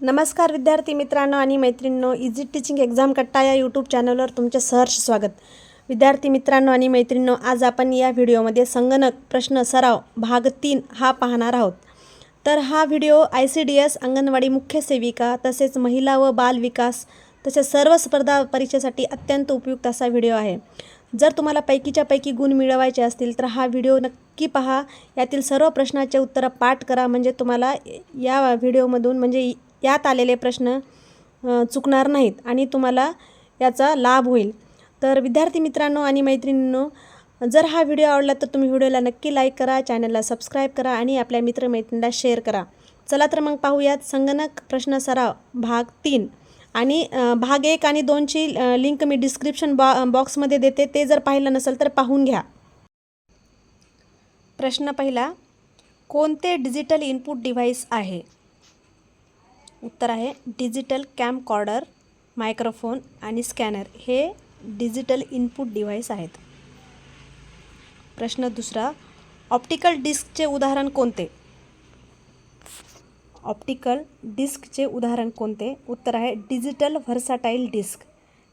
नमस्कार विद्यार्थी मित्रांनो आणि मैत्रिणींनो इझी टीचिंग एक्झाम कट्टा या यूट्यूब चॅनलवर तुमचे सहर्ष स्वागत. विद्यार्थी मित्रांनो आणि मैत्रिणींनो आज आपण या व्हिडिओमध्ये संगणक प्रश्न सराव भाग तीन हा पाहणार आहोत. तर हा video I C D S anganwadi मुख्य सेविका तसेच महिला व बाल विकास तसेच सर्व स्पर्धा परीक्षेसाठी अत्यंत उपयुक्त असा व्हिडिओ आहे. जर तुम्हाला पैकीच्या पैकी गुण मिळवायचे असतील तर हा व्हिडिओ नक्की पहा. यातील सर्व प्रश्नाचे उत्तरं पाठ करा. म्हणजे तुम्हाला या व्हिडिओमधून म्हणजे यात आलेले प्रश्न चुकणार नाहीत आणि तुम्हाला याचा लाभ होईल. तर विद्यार्थी मित्रांनो आणि मैत्रिणींनो जर हा व्हिडिओ आवडला तर तुम्ही व्हिडिओला नक्की लाईक करा चॅनलला सबस्क्राईब करा आणि आपल्या मित्रमैत्रिणींना शेअर करा. चला तर मग पाहूयात संगणक प्रश्न सराव भाग तीन. आणि भाग एक आणि दोनची लिंक मी डिस्क्रिप्शन बॉ बॉक्समध्ये देते ते जर पाहिलं नसेल तर पाहून घ्या. प्रश्न पहिला कोणते डिजिटल इनपुट डिव्हाइस आहे? उत्तर आहे डिजिटल कॅमकॉर्डर मायक्रोफोन आणि स्कॅनर हे डिजिटल इनपुट डिव्हाइस आहेत. प्रश्न दुसरा ऑप्टिकल डिस्कचे उदाहरण कोणते? ऑप्टिकल डिस्कचे उदाहरण कोणते? उत्तर आहे डिजिटल व्हर्साटाईल डिस्क.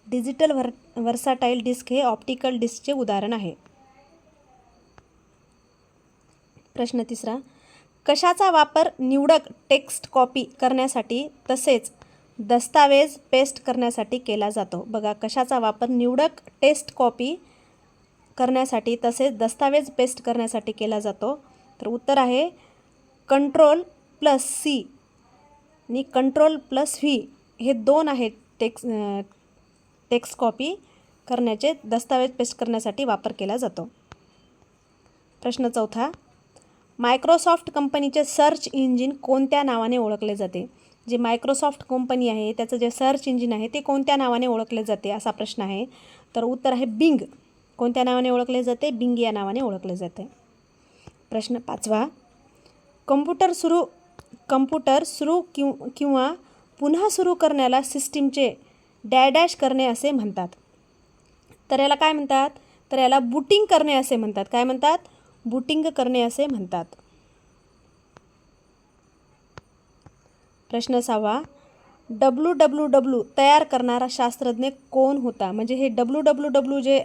डिजिटल व्हर व्हर्साटाईल डिस्क हे ऑप्टिकल डिस्कचे उदाहरण आहे. प्रश्न तिसरा कशाचा वापर निवडक टेक्स्ट कॉपी करण्यासाठी तसेच दस्तावेज पेस्ट करण्यासाठी केला जातो? बघा कशाचा वापर निवडक टेस्ट कॉपी करण्यासाठी तसेच दस्तावेज पेस्ट करण्यासाठी केला जातो? तर उत्तर आहे कंट्रोल प्लस सी आणि कंट्रोल प्लस व्ही हे दोन आहेत टेक्स टेक्स्ट कॉपी करण्याचे दस्तावेज पेस्ट करण्यासाठी वापर केला जातो. प्रश्न चौथा मायक्रोसॉफ्ट कंपनीचे सर्च इंजिन कोणत्या नावाने ओळखले जाते? जे मायक्रोसॉफ्ट कंपनी आहे त्याचं जे सर्च इंजिन आहे ते कोणत्या नावाने ओळखले जाते? असा प्रश्न आहे. तर उत्तर आहे बिंग. कोणत्या नावाने ओळखले जाते? बिंग या नावाने ओळखले जाते. प्रश्न पाचवा. कम्प्युटर सुरू कम्प्युटर सुरू किव किंवा पुन्हा सुरू करण्याला सिस्टीमचे डॅडॅश करणे असे म्हणतात. तर याला काय म्हणतात? तर याला बुटिंग करणे असे म्हणतात. काय म्हणतात? बुटिंग करणे असे म्हणतात. प्रश्न सहावा. डब्ल्यू डब्ल्यू डब्ल्यू तयार करणारा शास्त्रज्ञ कोण होता? म्हणजे हे डब्ल्यू डब्ल्यू डब्ल्यू जे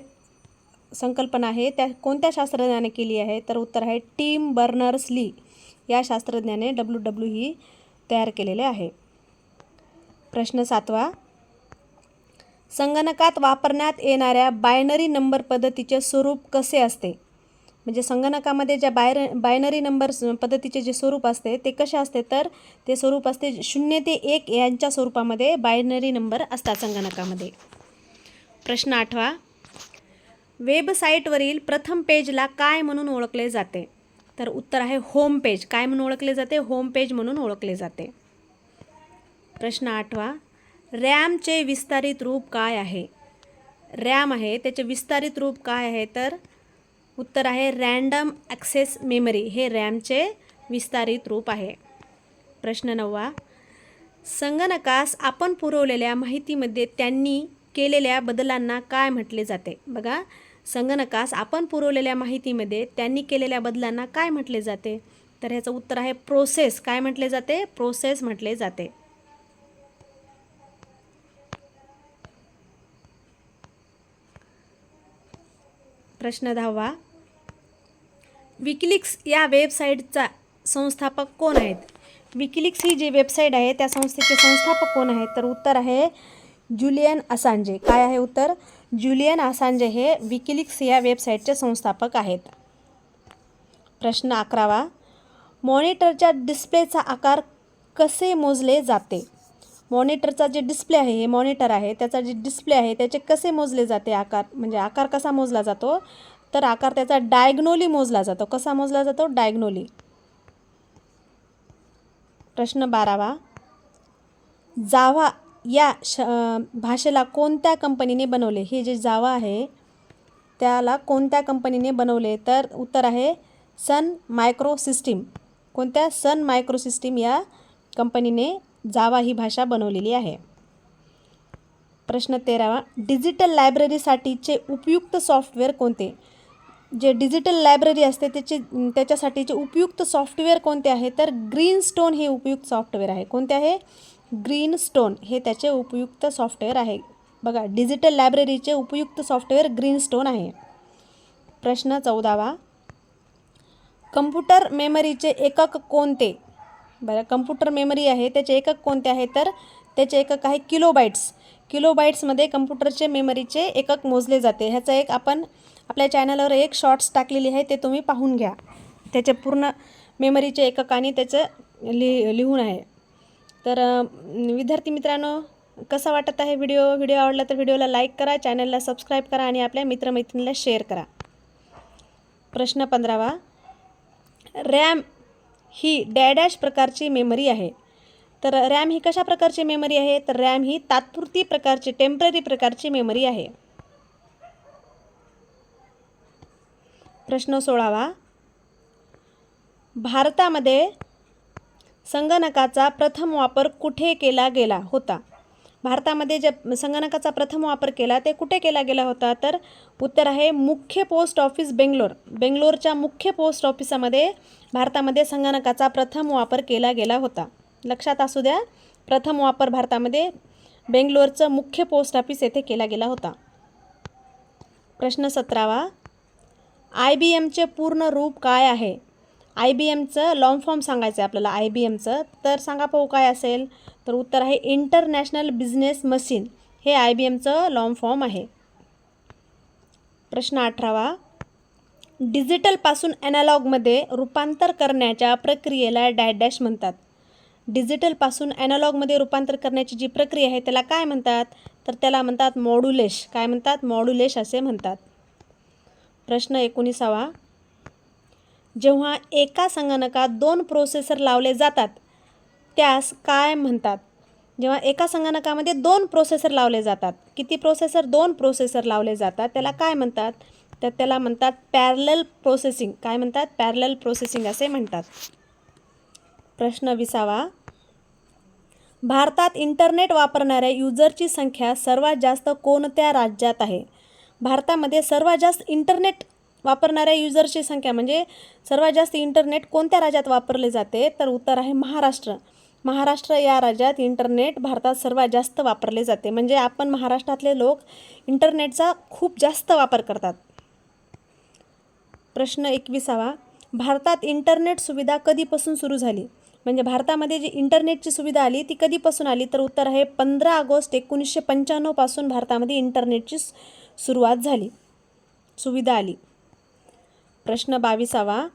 संकल्पना आहे त्या कोणत्या शास्त्रज्ञाने केली आहे? तर उत्तर आहे टीम बर्नर्स ली या शास्त्रज्ञाने डब्ल्यू डब्ल्यू ही तयार केलेले आहे. प्रश्न सातवा. संगणकात वापरण्यात येणाऱ्या बायनरी नंबर पद्धतीचे स्वरूप कसे असते? म्हणजे संगणकामध्ये ज्या बायर बायनरी नंबर पद्धतीचे जे स्वरूप असते ते कसे असते तर ते स्वरूप असते शून्य ते एक यांच्या स्वरूपामध्ये बायनरी नंबर असतात संगणकामध्ये. प्रश्न आठवा. वेबसाईटवरील प्रथम पेजला काय म्हणून ओळखले जाते? तर उत्तर आहे होम पेज काय म्हणून ओळखले जाते? होम पेज म्हणून ओळखले जाते. प्रश्न आठवा. रॅमचे विस्तारित रूप काय आहे? रॅम आहे त्याचे विस्तारित रूप काय आहे? तर उत्तर आहे रँडम ॲक्सेस मेमरी. हे रॅमचे विस्तारित रूप आहे. प्रश्न नववा. संगणकास आपण पुरवलेल्या माहितीमध्ये त्यांनी केलेल्या बदलांना काय म्हटले जाते? बघा संगणकास आपण पुरवलेल्या माहितीमध्ये त्यांनी केलेल्या बदलांना काय म्हटले जाते? तर ह्याचं उत्तर आहे प्रोसेस. काय म्हटले जाते? प्रोसेस म्हटले जाते. प्रश्न दहावा. विकिलिक्स या वेबसाईटचा संस्थापक कोण आहेत? विकिलिक्स ही जी वेबसाईट आहे त्या संस्थेचे संस्थापक कोण आहेत? तर उत्तर आहे जुलियन असांजे काय आहे उत्तर? जुलियन असांजे हे विकिलिक्स या वेबसाईटचे संस्थापक आहेत. प्रश्न अकरावा. मॉनिटरच्या डिस्प्लेचा आकार कसे मोजले जाते? मॉनिटरचा जे डिस्प्ले आहे हे मॉनिटर आहे. त्याचा जे डिस्प्ले आहे त्याचे कसे मोजले जाते आकार? म्हणजे आकार कसा मोजला जातो? तर आकार त्याचा डायग्नोली मोजला जातो. कसा मोजला जातो? डायग्नोली प्रश्न बारावा. जावा या श भाषेला कोणत्या कंपनीने बनवले? हे जे जावा आहे त्याला कोणत्या कंपनीने बनवले? तर उत्तर आहे सन मायक्रो सिस्टीम कोणत्या? सन मायक्रो सिस्टीम या कंपनीने जावा ही भाषा बनवलेली आहे. प्रश्न तेरावा. डिजिटल लायब्ररीसाठीचे उपयुक्त सॉफ्टवेअर कोणते? जे डिजिटल लायब्ररी असते त्याचे त्याच्यासाठीचे उपयुक्त सॉफ्टवेअर कोणते आहे तर ग्रीन स्टोन हे उपयुक्त सॉफ्टवेअर आहे. कोणते आहे? ग्रीन स्टोन हे त्याचे उपयुक्त सॉफ्टवेअर आहे. बघा डिजिटल लायब्ररीचे उपयुक्त सॉफ्टवेअर ग्रीन स्टोन आहे. प्रश्न चौदावा. कम्प्युटर मेमरीचे एकक कोणते? बरं कम्प्युटर मेमरी आहे त्याचे एकक कोणते आहे? तर त्याचे एकक आहे किलोबाईट्स किलोबाईट्समध्ये कम्प्युटरचे मेमरीचे एकक मोजले जाते. ह्याचा एक आपण आपल्या चॅनलवर एक शॉर्ट्स टाकलेली आहे ते तुम्ही पाहून घ्या. त्याचे पूर्ण मेमरीचे एककाने त्याचं लि लिहून आहे. तर विद्यार्थी मित्रांनो कसा वाटत आहे व्हिडिओ व्हिडिओ आवडला तर व्हिडिओला लाईक करा चॅनलला सबस्क्राईब करा आणि आपल्या मित्रमैत्रिणीला शेअर करा. प्रश्न पंधरावा. रॅम ही डॅडॅश प्रकारची मेमरी आहे. तर रॅम ही कशा प्रकारची मेमरी आहे? तर रॅम ही तात्पुरती प्रकारची टेंपररी प्रकारची मेमरी आहे. प्रश्न सोळावा भारतामध्ये संगणकाचा प्रथम वापर कुठे केला गेला होता? भारतामध्ये जे संगणकाचा प्रथम वापर केला ते कुठे केला गेला होता? तर उत्तर आहे मुख्य पोस्ट ऑफिस बेंगलोर. बेंगलोरच्या मुख्य पोस्ट ऑफिसामध्ये भारतामध्ये संगणकाचा प्रथम वापर केला गेला होता. लक्षात असू द्या प्रथम वापर भारतामध्ये बेंगलोरचं मुख्य पोस्ट ऑफिस येथे केला गेला होता. प्रश्न सतरावा आय बी एमचे पूर्ण रूप काय आहे? आय बी एमचं लॉन्ग फॉर्म सांगायचं आहे आपल्याला आय बी एमचं. तर सांगा पाहू काय असेल? तर उत्तर आहे इंटरनॅशनल बिझनेस मशीन हे आय बी एमचं लॉन्ग फॉर्म आहे. प्रश्न अठरावा. डिजिटलपासून ॲनालॉगमध्ये रूपांतर करण्याच्या प्रक्रियेला डॅश डॅश म्हणतात. डिजिटलपासून ॲनालॉगमध्ये रूपांतर करण्याची जी प्रक्रिया आहे त्याला काय म्हणतात? तर त्याला म्हणतात मॉड्युलेश काय म्हणतात? मॉड्युलेश असे म्हणतात. प्रश्न एकोणीसावा. जेव्हा एका संगणकात दोन प्रोसेसर लावले जातात त्यास काय म्हणतात? जेव्हा एका संगणकामध्ये दोन प्रोसेसर लावले जातात किती प्रोसेसर दोन प्रोसेसर लावले जातात त्याला काय म्हणतात? तर त्याला म्हणतात पॅरलल प्रोसेसिंग काय म्हणतात? पॅरलल प्रोसेसिंग असे म्हणतात. प्रश्न विसावा. भारतात इंटरनेट वापरणाऱ्या युजरची संख्या सर्वात जास्त कोणत्या राज्यात आहे? भारतामध्ये सर्वात जास्त इंटरनेट वापरणाऱ्या युजर्सची संख्या म्हणजे सर्वात जास्त इंटरनेट कोणत्या राज्यात वापरले जाते? तर उत्तर आहे महाराष्ट्र. महाराष्ट्र या राज्यात इंटरनेट भारतात सर्वात जास्त वापरले जाते. म्हणजे आपण महाराष्ट्रातले लोक इंटरनेटचा खूप जास्त वापर करतात. प्रश्न एकविसावा. भारतात इंटरनेट सुविधा कधीपासून सुरू झाली? म्हणजे भारतामध्ये जी इंटरनेटची सुविधा आली ती कधीपासून आली? तर उत्तर आहे पंधरा ऑगस्ट एकोणीसशे पंच्याण्णवपासून भारतामध्ये इंटरनेटची सु- सुरुवात झाली. सुविधा आली. प्रश्न बावीसावा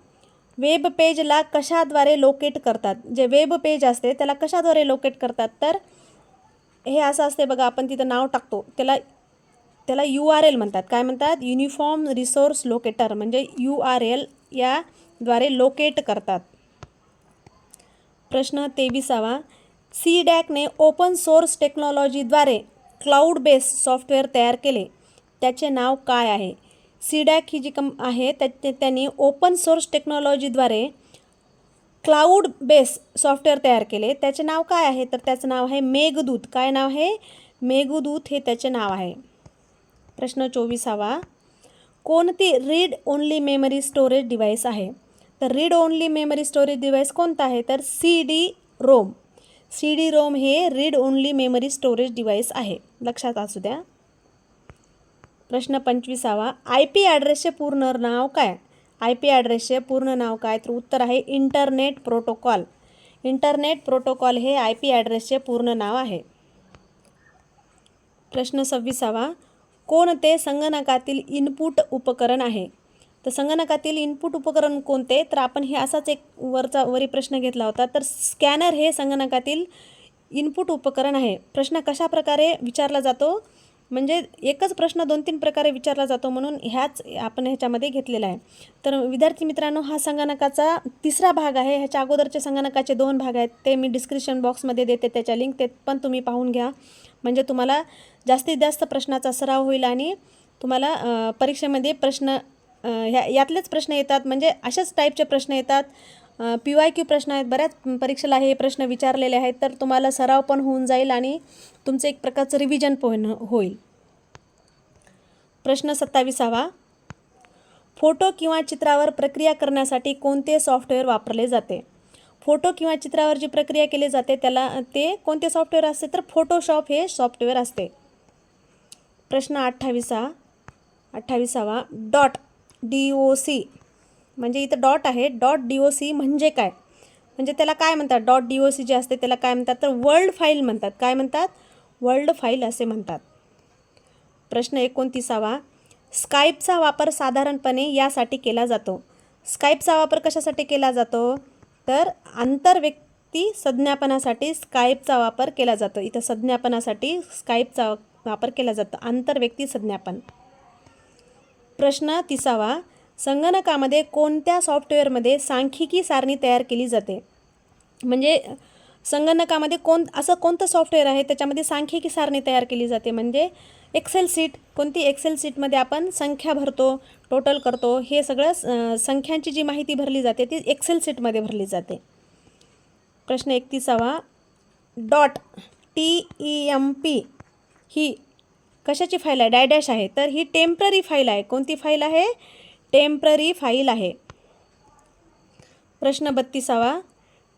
वेब पेजला कशाद्वारे लोकेट करतात? जे वेब पेज असते त्याला कशाद्वारे लोकेट करतात? तर हे असं असते बघा आपण तिथं नाव टाकतो. त्याला त्याला यू आर एल म्हणतात. काय म्हणतात? युनिफॉर्म रिसोर्स लोकेटर म्हणजे यू आर एल याद्वारे लोकेट करतात. प्रश्न तेविसावा सी डॅकने ओपन सोर्स टेक्नॉलॉजीद्वारे क्लाउड बेस सॉफ्टवेअर तयार केले. त्याचे नाव काय आहे? सीडॅक ही जी कं आहे त्या त्यांनी ओपन सोर्स टेक्नॉलॉजीद्वारे क्लाउड बेस सॉफ्टवेअर तयार केले. त्याचे नाव काय आहे? तर त्याचं नाव आहे मेघदूत. काय नाव आहे? मेघदूत हे त्याचे नाव आहे. प्रश्न चोवीसावा. कोणती read only memory storage device आहे? तर read only memory storage device कोणतं आहे? तर C D ROM. C D ROM हे read only memory storage device आहे. लक्षात असू द्या. प्रश्न पंचवीसावा. आय पी ॲड्रेसचे पूर्ण नाव काय? आय पी ॲड्रेसचे पूर्ण नाव काय? तर उत्तर आहे इंटरनेट प्रोटोकॉल. इंटरनेट प्रोटोकॉल हे आय पी ॲड्रेसचे पूर्ण नाव आहे. प्रश्न सव्वीसावा. कोणते संगणकातील इनपुट उपकरण आहे? तर संगणकातील इनपुट उपकरण कोणते? तर आपण हे असाच एक वरचा वरी प्रश्न घेतला होता. तर स्कॅनर हे संगणकातील इनपुट उपकरण आहे. प्रश्न कशा प्रकारे विचारला जातो? म्हणजे एकच प्रश्न दोन तीन प्रकारे विचारला जातो म्हणून ह्याच आपण ह्याच्यामध्ये घेतलेला आहे. तर विद्यार्थी मित्रांनो हा संगणकाचा तिसरा भाग आहे. ह्याच्या अगोदरचे संगणकाचे दोन भाग आहेत. ते मी डिस्क्रिप्शन बॉक्समध्ये देते त्याच्या लिंक ते पण तुम्ही पाहून घ्या. म्हणजे तुम्हाला जास्तीत जास्त प्रश्नाचा सराव होईल आणि तुम्हाला परीक्षेमध्ये प्रश्न ह्या यातलेच प्रश्न येतात. म्हणजे अशाच टाईपचे प्रश्न येतात. पी वाय क्यू प्रश्न आहेत. बऱ्याच परीक्षेला हे प्रश्न विचारलेले आहेत. तर तुम्हाला सराव पण होऊन जाईल आणि तुमचं एक प्रकारचं रिव्हिजन पण होईल. प्रश्न सत्तावीसावा. फोटो किंवा चित्रावर प्रक्रिया करण्यासाठी कोणते सॉफ्टवेअर वापरले जाते? फोटो किंवा चित्रावर जी प्रक्रिया केली जाते त्याला ते कोणते सॉफ्टवेअर असते? तर फोटोशॉप हे सॉफ्टवेअर असते. प्रश्न अठ्ठावीसा अठ्ठावीसावा. डॉट डी ओ सी म्हणजे इथं डॉट आहे. डॉट डी ओ सी म्हणजे काय? म्हणजे त्याला काय म्हणतात? डॉट डी ओ सी जे असते त्याला काय म्हणतात? तर वर्ल्ड फाईल म्हणतात. काय म्हणतात? वर्ल्ड फाईल असे म्हणतात. प्रश्न एकोणतीसावा. स्काईपचा वापर साधारणपणे यासाठी केला जातो. स्काईपचा वापर कशासाठी केला जातो? तर आंतरव्यक्ती संज्ञापनासाठी स्काईपचा वापर केला जातो. इथं संज्ञापनासाठी स्काईपचा वापर केला जातो. आंतरव्यक्ती संज्ञापन. प्रश्न तिसावा. संगणकामध्ये कोणत्या सॉफ्टवेअरमध्ये सांख्यिकी सारणी तयार केली जाते? म्हणजे संगणकामध्ये कोण असं कोणतं सॉफ्टवेअर आहे त्याच्यामध्ये सांख्यिकी सारणी तयार केली जाते? म्हणजे एक्सेल सीट कोणती एक्सेल सीटमध्ये आपण संख्या भरतो टोटल करतो हे सगळं संख्यांची जी माहिती भरली जाते ती एक्सेल सीटमध्ये भरली जाते. प्रश्न एकतीसावा. Dot T E M P ही कशाची फाईल आहे? डायडॅश आहे. तर ही टेंपररी फाईल आहे. कोणती फाईल आहे? टेंपररी फाईल आहे. प्रश्न बत्तीसावा.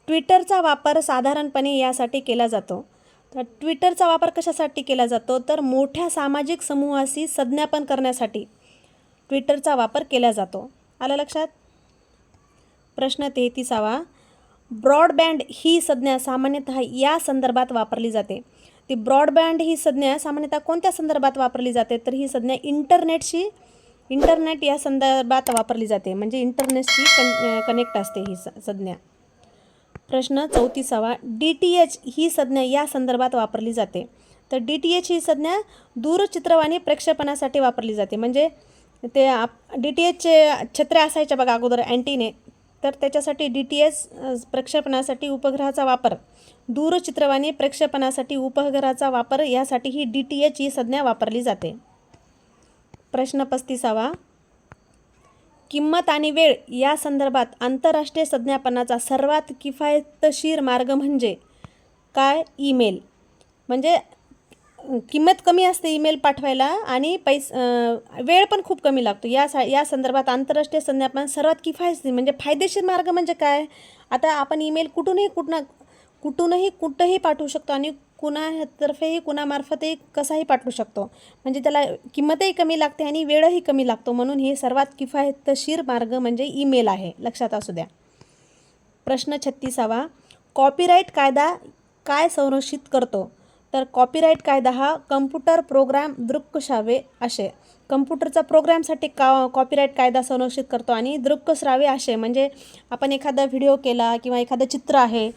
ट्विटरचा वापर साधारणपणे यासाठी केला जातो. तर ट्विटरचा वापर कशासाठी केला जातो? तर मोठ्या सामाजिक समूहाशी संज्ञापन करण्यासाठी ट्विटरचा वापर केला जातो. आलं लक्षात? प्रश्न तेहतीसावा. ब्रॉडबँड ही संज्ञा सामान्यतः या संदर्भात वापरली जाते. ती ब्रॉडबँड ही संज्ञा सामान्यतः कोणत्या संदर्भात वापरली जाते? तर ही संज्ञा इंटरनेटशी इंटरनेट या संदर्भात वापरली जाते. म्हणजे इंटरनेटशी कन कनेक्ट असते ही स संज्ञा. प्रश्न चौतीसावा. डी टी एच ही संज्ञा या संदर्भात वापरली जाते. तर डी टी एच ही संज्ञा दूरचित्रवाणी प्रक्षेपणासाठी वापरली जाते. म्हणजे ते आप डी टी एचचे छत्र्या असायच्या बघा अगोदर अँटीने. तर त्याच्यासाठी डी टी एच प्रक्षेपणासाठी उपग्रहाचा वापर दूरचित्रवाणी प्रक्षेपणासाठी उपग्रहाचा वापर यासाठी ही डी टी एच ही संज्ञा वापरली जाते. प्रश्न पस्तीसावा. किंमत आणि वेळ या संदर्भात आंतरराष्ट्रीय संज्ञापनाचा सर्वात किफायतशीर मार्ग म्हणजे काय? ईमेल. म्हणजे किंमत कमी असते ईमेल पाठवायला आणि पैस वेळ पण खूप कमी लागतो. या सा या संदर्भात आंतरराष्ट्रीय संज्ञापन सर्वात किफायतशीर म्हणजे फायदेशीर मार्ग म्हणजे काय? आता आपण ईमेल कुठूनही कुठनं कुठूनही कुठंही पाठवू शकतो आणि कुणातर्फेही कुणामार्फतही कसाही पाठवू शकतो. म्हणजे त्याला किंमतही कमी लागते आणि वेळही कमी लागतो म्हणून हे सर्वात किफायतशीर मार्ग म्हणजे ईमेल आहे. लक्षात असू द्या. प्रश्न छत्तीसावा. कॉपीराईट कायदा काय संरक्षित करतो? तर कॉपीराईट कायदा हा कम्प्युटर प्रोग्राम दृक्कश्रावे असे. कम्प्युटरचा प्रोग्रामसाठी का कॉपीराईट कायदा संरक्षित करतो आणि दृक्श्राव्य असे. म्हणजे आपण एखादा व्हिडिओ केला किंवा एखादं चित्र आहे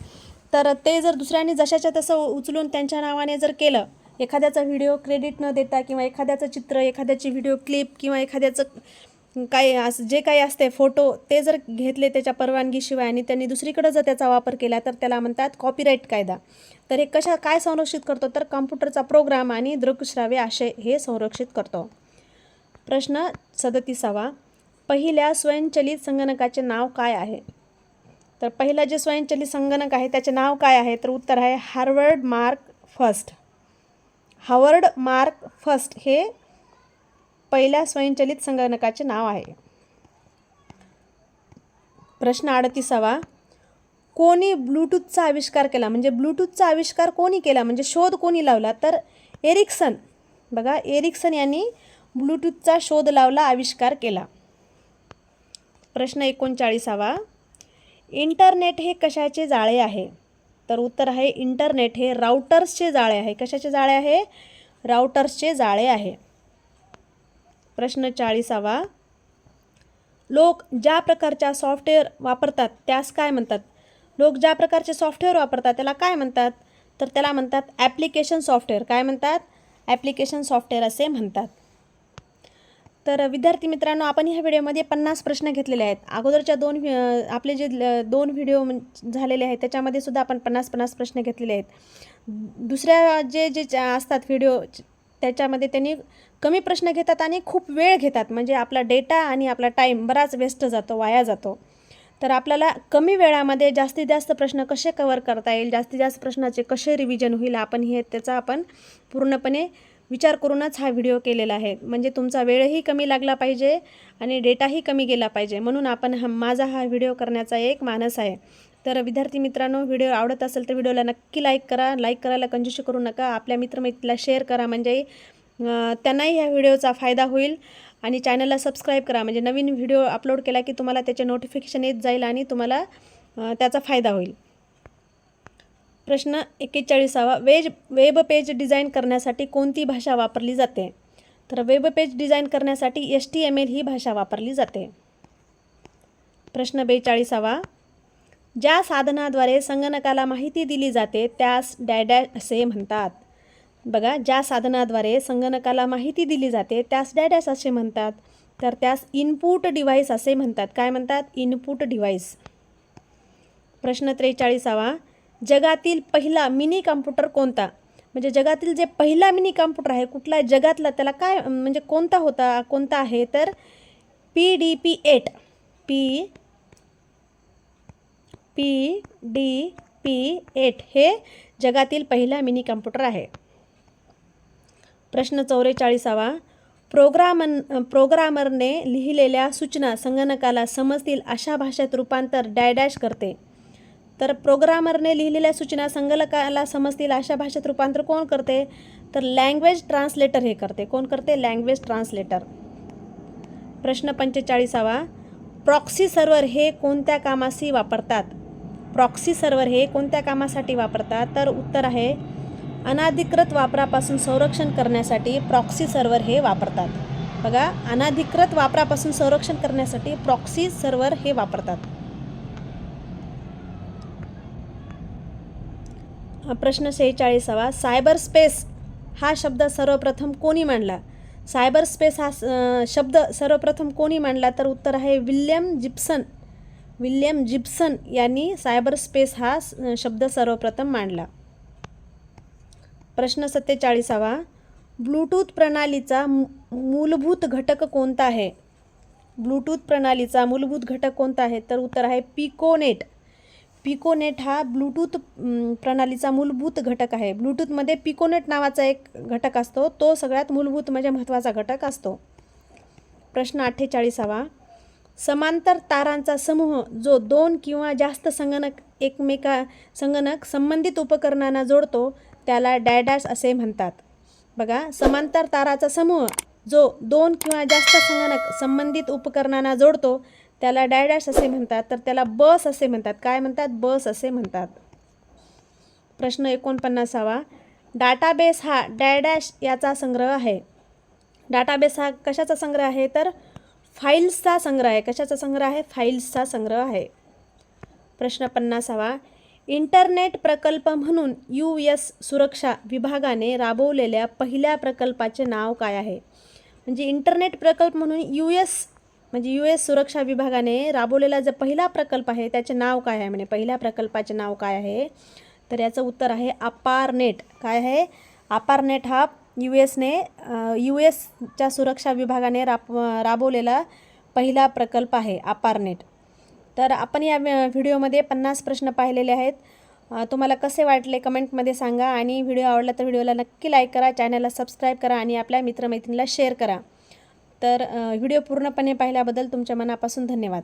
तर ते जर दुसऱ्यांनी जशाच्या तसं उचलून त्यांच्या नावाने जर केलं एखाद्याचा व्हिडिओ क्रेडिट न देता किंवा एखाद्याचं चित्र एखाद्याची व्हिडिओ क्लिप किंवा एखाद्याचं काय असं जे काही असते फोटो ते जर घेतले त्याच्या परवानगीशिवाय आणि त्यांनी दुसरीकडं जर त्याचा वापर केला तर त्याला म्हणतात कॉपीराईट कायदा. तर हे कशा काय संरक्षित करतो? तर कम्प्युटरचा प्रोग्राम आणि दृकश्राव्य आशय हे संरक्षित करतो. प्रश्न सदतीसावा. पहिल्या स्वयंचलित संगणकाचे नाव काय आहे? तर पहिलं जे स्वयंचलित संगणक आहे त्याचे नाव काय आहे? तर उत्तर आहे Harvard Mark first. Harvard Mark first हे पहिल्या स्वयंचलित संगणकाचे नाव आहे. प्रश्न अडतीसावा. कोणी ब्लूटूथचा आविष्कार केला? म्हणजे ब्लूटूथचा आविष्कार कोणी केला? म्हणजे शोध कोणी लावला? तर एरिक्सन. बघा एरिक्सन यांनी ब्लूटूथचा शोध लावला आविष्कार केला. प्रश्न एकोणचाळीसावा. इंटरनेट हे कशाचे जाळे आहे? तर उत्तर आहे इंटरनेट हे राऊटर्सचे जाळे आहे. कशाचे जाळे आहे? राऊटर्सचे जाळे आहे. प्रश्न चाळीसावा. लोक ज्या प्रकारच्या सॉफ्टवेअर वापरतात त्यास काय म्हणतात? लोक ज्या प्रकारचे सॉफ्टवेअर वापरतात त्याला काय म्हणतात? तर त्याला म्हणतात ॲप्लिकेशन सॉफ्टवेअर. काय म्हणतात? ॲप्लिकेशन सॉफ्टवेअर असे म्हणतात. तर विद्यार्थी मित्रांनो आपण ह्या व्हिडिओमध्ये पन्नास प्रश्न घेतलेले आहेत. अगोदरच्या दोन व्हि- आपले जे ल- दोन व्हिडिओ झालेले आहेत त्याच्यामध्ये सुद्धा आपण पन्नास पन्नास प्रश्न घेतलेले आहेत. दुसऱ्या जे जे असतात व्हिडिओ त्याच्यामध्ये त्यांनी कमी प्रश्न घेतात आणि खूप वेळ घेतात. म्हणजे आपला डेटा आणि आपला टाईम बराच वेस्ट जातो वाया जातो. तर आपल्याला कमी वेळामध्ये जास्तीत जास्त प्रश्न कसे कवर करता येईल जास्तीत जास्त प्रश्नाचे कसे रिव्हिजन होईल आपण हे त्याचा आपण पूर्णपणे विचार करूनच हा व्हिडिओ केलेला आहे. म्हणजे तुमचा वेळही कमी लागला पाहिजे आणि डेटाही कमी गेला पाहिजे. म्हणून आपण हा माझा हा व्हिडिओ करण्याचा एक मानस आहे. तर विद्यार्थी मित्रांनो व्हिडिओ आवडत असेल तर व्हिडिओला नक्की लाईक करा. लाईक करायला कंजूशी करू नका. आपल्या मित्रमैत्रीला शेअर करा. म्हणजे त्यांनाही ह्या व्हिडिओचा फायदा होईल. आणि चॅनलला सबस्क्राईब करा. म्हणजे नवीन व्हिडिओ अपलोड केला की तुम्हाला त्याचे नोटिफिकेशन येत जाईल आणि तुम्हाला त्याचा फायदा होईल. प्रश्न एक्केचाळीसावा. वेज वेब पेज डिझाईन करण्यासाठी कोणती भाषा वापरली जाते? तर वेब पेज डिझाईन करण्यासाठी एस टी एम एल ही भाषा वापरली जाते. प्रश्न बेचाळीसावा. ज्या साधनाद्वारे संगणकाला माहिती दिली जाते त्यास डॅडॅ असे म्हणतात. बघा ज्या साधनाद्वारे संगणकाला माहिती दिली जाते त्यास डॅडॅस असे म्हणतात. तर त्यास इनपुट डिव्हाइस असे म्हणतात. काय म्हणतात? Input device. प्रश्न त्रेचाळीसावा. जगातील पहिला मिनी कॉम्प्युटर कोणता? म्हणजे जगातील जे पहिला मिनी कॉम्प्युटर आहे कुठला जगातला त्याला काय म्हणजे कोणता होता कोणता आहे? तर P D P eight. P P D P eight हे जगातील पहिला मिनी कॉम्प्युटर आहे. प्रश्न चौवेचाळीसावा प्रोग्रामन प्रोग्रामरने लिहिलेल्या सूचना संगणकाला समजतील अशा भाषेत रूपांतर डायडॅश करते. तर प्रोग्रामरने लिहिलेल्या सूचना संगणकाला समजतील अशा भाषेत रूपांतर कोण करते? तर लँग्वेज ट्रान्सलेटर हे करते. कोण करते? लँग्वेज ट्रान्सलेटर प्रश्न पंचेचाळीसावा. प्रॉक्सी सर्व्हर हे कोणत्या कामाशी वापरतात? प्रॉक्सी सर्व्हर हे कोणत्या कामासाठी वापरतात? तर उत्तर आहे अनाधिकृत वापरापासून संरक्षण करण्यासाठी प्रॉक्सी सर्व्हर हे वापरतात. बघा अनाधिकृत वापरापासून संरक्षण करण्यासाठी प्रॉक्सी सर्व्हर हे वापरतात. प्रश्न शेहेचाळीसावा सायबर स्पेस हा शब्द सर्वप्रथम कोणी मांडला? सायबर स्पेस हा शब्द सर्वप्रथम कोणी मांडला? तर उत्तर आहे विल्यम जिप्सन. विल्यम जिप्सन यांनी सायबर स्पेस हा स- शब्द सर्वप्रथम मांडला. प्रश्न सत्तेचाळीसावा. ब्लूटूथ प्रणालीचा मूलभूत घटक कोणता आहे? ब्लूटूथ प्रणालीचा मूलभूत घटक कोणता आहे? तर उत्तर आहे पिकोनेट. पिकोनेट हा ब्लूटूथ प्रणालीचा मूलभूत घटक आहे. ब्लूटूथमध्ये पिकोनेट नावाचा एक घटक असतो. तो सगळ्यात मूलभूत म्हणजे महत्त्वाचा घटक असतो. प्रश्न अठ्ठेचाळीसावा. समांतर तारांचा समूह जो दोन किंवा जास्त संगणक एकमेका संगणक संबंधित उपकरणांना जोडतो त्याला डॅडॅश असे म्हणतात. बघा समांतर ताराचा समूह जो दोन किंवा जास्त संगणक संबंधित उपकरणांना जोडतो त्याला डॅडॅश असे म्हणतात तर त्याला बस असे म्हणतात. काय म्हणतात? बस असे म्हणतात. प्रश्न एकोणपन्नासावा. डाटाबेस हा डॅडॅश याचा संग्रह आहे. डाटाबेस हा कशाचा संग्रह आहे? तर फाईल्सचा संग्रह आहे. कशाचा संग्रह आहे? फाईल्सचा संग्रह आहे. प्रश्न पन्नासावा. इंटरनेट प्रकल्प म्हणून यू एस सुरक्षा विभागाने राबवलेल्या पहिल्या प्रकल्पाचे नाव काय आहे? म्हणजे इंटरनेट प्रकल्प म्हणून यू एस म्हणजे यू एस सुरक्षा विभागाने राबवलेला जो पहिला प्रकल्प आहे त्याचे नाव काय आहे? म्हणजे पहिल्या प्रकल्पाचे नाव काय आहे? तर याचं उत्तर आहे अपारनेट. काय आहे? अपारनेट हा यू एसने यू एसच्या सुरक्षा विभागाने राब राबवलेला पहिला प्रकल्प आहे अपारनेट. तर आपण या व्हिडिओमध्ये पन्नास प्रश्न पाहिलेले आहेत. तुम्हाला कसे वाटले कमेंटमध्ये सांगा आणि व्हिडिओ आवडला तर व्हिडिओला नक्की लाईक करा चॅनलला सबस्क्राईब करा आणि आपल्या मित्रमैत्रिणीला शेअर करा. तर व्हिडिओ पूर्णपणे पाहिल्याबद्दल तुमच्या मनापासून धन्यवाद.